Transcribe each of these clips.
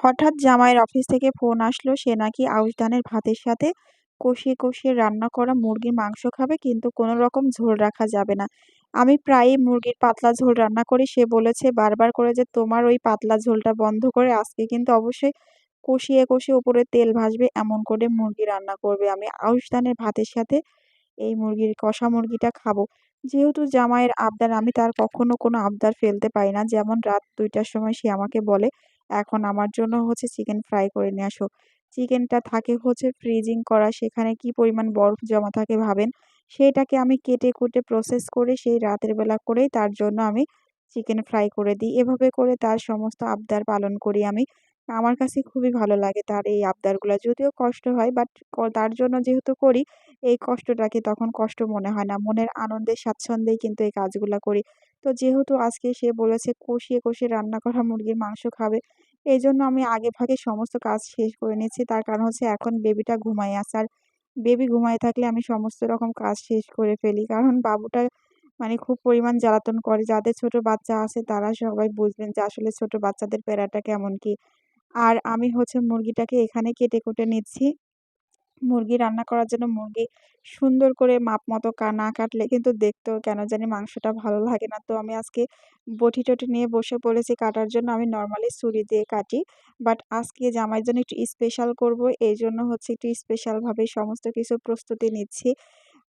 হঠাৎ জামাইয়ের অফিস থেকে ফোন আসলো, সে নাকি আউশ ধানের ভাতের সাথে কষিয়ে কষিয়ে রান্না করা মুরগির মাংস খাবে, কিন্তু কোনো রকম ঝোল রাখা যাবে না। আমি প্রায়ই মুরগির পাতলা ঝোল রান্না করি, সে বলেছে বারবার করে যে তোমার ওই পাতলা ঝোলটা বন্ধ করে আজকে কিন্তু অবশ্যই কষিয়ে কষিয়ে উপরে তেল ভাসবে এমন করে মুরগি রান্না করবে। আমি আউশ ধানের ভাতের সাথে এই মুরগির কষা মুরগিটা খাব। যেহেতু জামাইয়ের আবদার, আমি তার কখনো কোনো আবদার ফেলতে পারি না। যেমন রাত দুইটার সময় সে আমাকে বলে এখন আমার জন্য হচ্ছে চিকেন ফ্রাই করে নিয়ে আসো। চিকেনটা থাকে হচ্ছে ফ্রিজিং করা, সেখানে কি পরিমাণ বরফ জমা থাকে ভাবেন? সেটাকে আমি কেটে কুটে প্রসেস করে সেই রাতের বেলা করেই তার জন্য আমি চিকেন ফ্রাই করে দিই। এভাবে করে তার সমস্ত আবদার পালন করি আমি। আমার কাছে খুবই ভালো লাগে তার এই আবদারগুলো। যদিও কষ্ট হয় বাট তার জন্য যেহেতু করি, এই কষ্টটাকে তখন কষ্ট মনে হয় না। মনের আনন্দের স্বাচ্ছন্দ্যেই কিন্তু এই কাজগুলো করি। তো যেহেতু আজকে সে বলেছে কষিয়ে কষিয়ে রান্না করা মুরগির মাংস খাবে এই জন্য আমি আগে ভাগে সমস্ত কাজ শেষ করে নিচ্ছি তার কারণ হচ্ছে এখন বেবিটা ঘুমাই আছে। আর বেবি ঘুমায় থাকলে আমি সমস্ত রকম কাজ শেষ করে ফেলি। কারণ বাবুটা মানে খুব পরিমাণ জ্বালাতন করে। যাদের ছোট বাচ্চা আছে, তারা সবাই বুঝবেন যে আসলে ছোট বাচ্চাদের প্যারাটা কেমন কি। আর আমি হচ্ছে মুরগিটাকে এখানে কেটে কুটে নিচ্ছি। মুরগি রান্না করার জন্য মুরগি সুন্দর করে মাপ মতো না কাটলে কিন্তু দেখতেও কেন জানি মাংসটা ভালো লাগে না। তো আমি আজকে বটি টটি নিয়ে বসে পড়েছি, কাটার জন্য আমি নর্মালি ছুরি দিয়ে কাটি। বাট আজকে জামাইয়ের জন্য একটু স্পেশাল করব, এই জন্য হচ্ছে একটু স্পেশালভাবে সমস্ত কিছু প্রস্তুতি নিচ্ছি।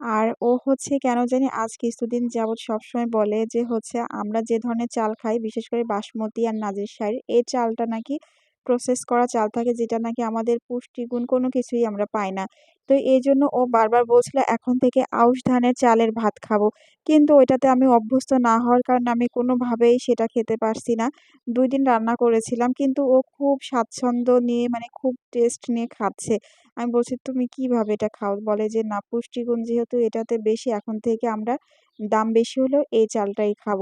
আর ও হচ্ছে কেন জানি আজ কিছুদিন যাবৎ সবসময় বলে যে হচ্ছে আমরা যে ধরনের চাল খাই, বিশেষ করে বাসমতি আর নাজির শাড়ি এই চালটা নাকি প্রসেস করা চাল থাকে যেটা নাকি আমাদের পুষ্টিগুণ কোনো কিছুই আমরা পাই না। তো এই জন্য ও বারবার বলছিল, এখন থেকে আউশ ধানের চালের ভাত খাব। কিন্তু ওইটাতে আমি অভ্যস্ত না হওয়ার কারণে আমি কোনোভাবেই সেটা খেতে পারছি না। দুই দিন রান্না করেছিলাম, কিন্তু ও খুব স্বাচ্ছন্দ্য নিয়ে মানে খুব টেস্ট নিয়ে খাচ্ছে। আমি বলছি, তুমি কীভাবে এটা খাও? বলে যে, না, পুষ্টিগুণ যেহেতু এটাতে বেশি, এখন থেকে আমরা দাম বেশি হলেও এই চালটাই খাব।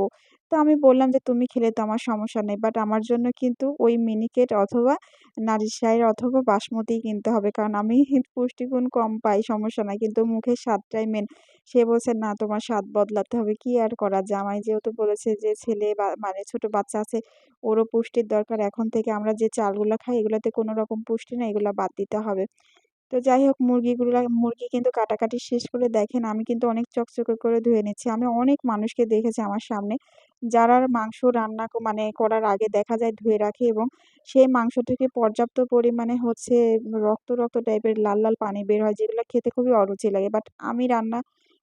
তো আমি বললাম যে, তুমি খেলে তো আমার সমস্যা নেই বাট আমার জন্য কিন্তু ওই মিনিকেট অথবা নারিশ অথবা বাসমতিই কিনতে হবে, কারণ আমি পুষ্টিগুণ কম পাই সমস্যা নাই। কিন্তু মুখের স্বাদটাই মেন সে বলছে, না, তোমার স্বাদ বদলাতে হবে। কি আর করা জামাই যেহেতু বলেছে যে, ছেলে বা মানে ছোট বাচ্চা আছে, ওরও পুষ্টির দরকার। এখন থেকে আমরা যে চালগুলো খাই, এগুলোতে কোনো রকম পুষ্টি না এগুলো বাদ দিতে হবে। তো যাই হোক, মুরগিগুলো, মুরগি কিন্তু কাটাকাটি শেষ করে দেখেন, আমি কিন্তু অনেক চকচকে করে ধুয়ে নিচ্ছি। আমি অনেক মানুষকে দেখেছি আমার সামনে। যারা মাংস রান্না মানে করার আগে দেখা যায় ধুয়ে রাখে এবং সেই মাংস থেকে পর্যাপ্ত পরিমাণে হচ্ছে রক্ত রক্ত টাইপের লাল লাল পানি বের হয় যেগুলো খেতে খুবই অরুচি লাগে। বাট আমি রান্না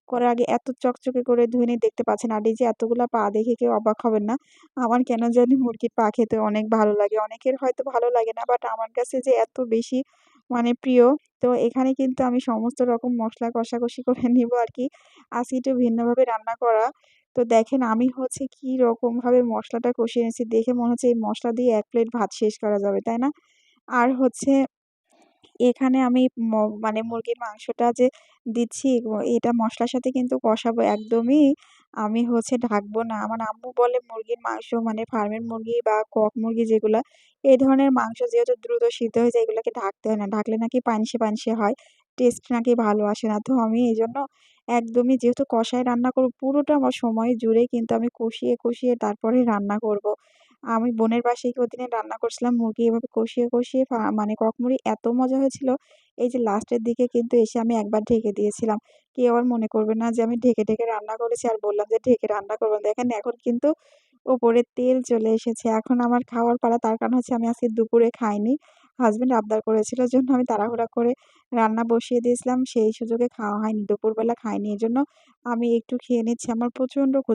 করার আগে এত চকচকে করে ধুয়ে নিয়ে দেখতে পাচ্ছেন আর এই যে এতগুলা পা দেখে কেউ অবাক হবেন না। আমার কেন জানি মুরগির পা খেতে অনেক ভালো লাগে। অনেকের হয়তো ভালো লাগে না বাট আমার কাছে যে এত বেশি মানে প্রিয়, তো এখানে কিন্তু আমি সমস্ত রকম মশলা কষাকষি করে নিব আর কি। আজকে একটু ভিন্নভাবে রান্না করা তো দেখেন আমি হচ্ছে কি রকমভাবে মশলাটা কষিয়ে নিয়েছি দেখে মনে হচ্ছে এই মশলা দিয়ে এক প্লেট ভাত শেষ করা যাবে, তাই না? আর হচ্ছে এখানে আমি মানে মুরগির মাংসটা যে দিচ্ছি এটা মশলার সাথে কিন্তু কষাবো একদমই। আমি হচ্ছে ঢাকবো না। আমার আম্মু বলে মুরগির মাংস মানে ফার্মের মুরগি বা কক মুরগি যেগুলো, এই ধরনের মাংস যেহেতু দ্রুত সিদ্ধ হয়ে যায়, এগুলোকে ঢাকতে হয় না। ঢাকলে নাকি পানসে পানসে হয়। টেস্ট নাকি ভালো আসে না। তো আমি এই জন্য একদমই যেহেতু কষায় রান্না করব, পুরোটা আমার সময় জুড়ে কিন্তু আমি কষিয়ে কষিয়ে তারপরে রান্না করব। আমি বোনের বাসায় ওদিনে রান্না করছিলাম, মুরগি এভাবে কষিয়ে কষিয়ে মানে ককমুড়ি এত মজা হয়েছিল, এই যে লাস্টের দিকে কিন্তু এসে আমি একবার ঢেকে দিয়েছিলাম। কেউ আবার মনে করবে না যে আমি ঢেকে ঢেকে রান্না করেছি আর বললাম যে ঢেকে রান্না করবেন। দেখেন এখন কিন্তু ওপরে তেল চলে এসেছে। এখন আমার খাওয়ার পালা, তার কারণ হচ্ছে আমি আজকে দুপুরে খাইনি। হাজব্যান্ড আবদার করেছিল জন্য আমি তাড়াহুড়া করে রান্না বসিয়ে দিয়েছিলাম, সেই সুযোগে খাওয়া হয়নি, দুপুরবেলা খাইনি এই জন্য আমি একটু খেয়ে নিচ্ছি। আমার প্রচণ্ড